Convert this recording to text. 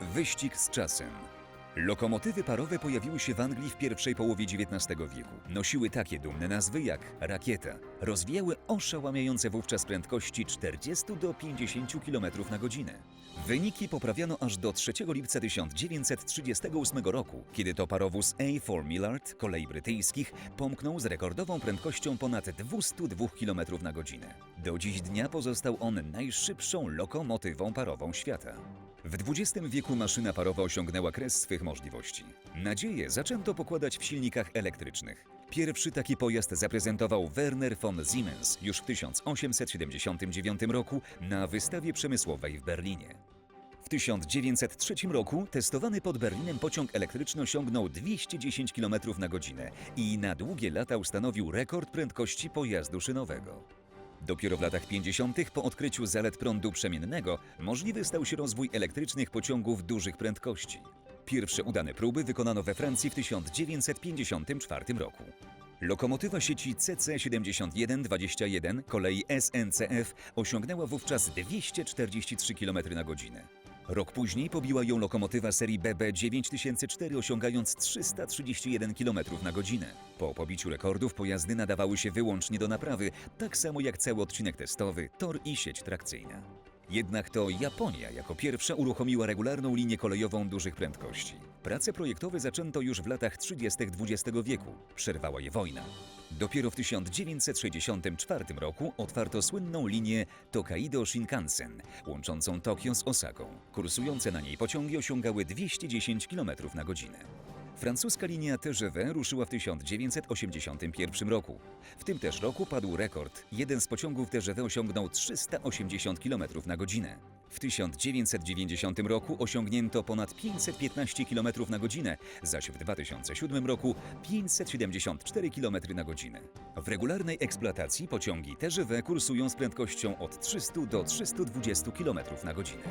Wyścig z czasem. Lokomotywy parowe pojawiły się w Anglii w pierwszej połowie XIX wieku. Nosiły takie dumne nazwy jak rakieta. Rozwijały oszałamiające wówczas prędkości 40 do 50 km na godzinę. Wyniki poprawiano aż do 3 lipca 1938 roku, kiedy to parowóz A4 Millard kolei brytyjskich pomknął z rekordową prędkością ponad 202 km na godzinę. Do dziś dnia pozostał on najszybszą lokomotywą parową świata. W XX wieku maszyna parowa osiągnęła kres swych możliwości. Nadzieję zaczęto pokładać w silnikach elektrycznych. Pierwszy taki pojazd zaprezentował Werner von Siemens już w 1879 roku na wystawie przemysłowej w Berlinie. W 1903 roku testowany pod Berlinem pociąg elektryczny osiągnął 210 km na godzinę i na długie lata ustanowił rekord prędkości pojazdu szynowego. Dopiero w latach 50. po odkryciu zalet prądu przemiennego możliwy stał się rozwój elektrycznych pociągów dużych prędkości. Pierwsze udane próby wykonano we Francji w 1954 roku. Lokomotywa sieci CC7121 kolei SNCF osiągnęła wówczas 243 km na godzinę. Rok później pobiła ją lokomotywa serii BB 9004 osiągając 331 km na godzinę. Po pobiciu rekordów pojazdy nadawały się wyłącznie do naprawy, tak samo jak cały odcinek testowy, tor i sieć trakcyjna. Jednak to Japonia jako pierwsza uruchomiła regularną linię kolejową dużych prędkości. Prace projektowe zaczęto już w latach 30. XX wieku. Przerwała je wojna. Dopiero w 1964 roku otwarto słynną linię Tokaido Shinkansen, łączącą Tokio z Osaką. Kursujące na niej pociągi osiągały 210 km na godzinę. Francuska linia TGV ruszyła w 1981 roku. W tym też roku padł rekord. Jeden z pociągów TGV osiągnął 380 km na godzinę. W 1990 roku osiągnięto ponad 515 km na godzinę, zaś w 2007 roku 574 km na godzinę. W regularnej eksploatacji pociągi TGV kursują z prędkością od 300 do 320 km na godzinę.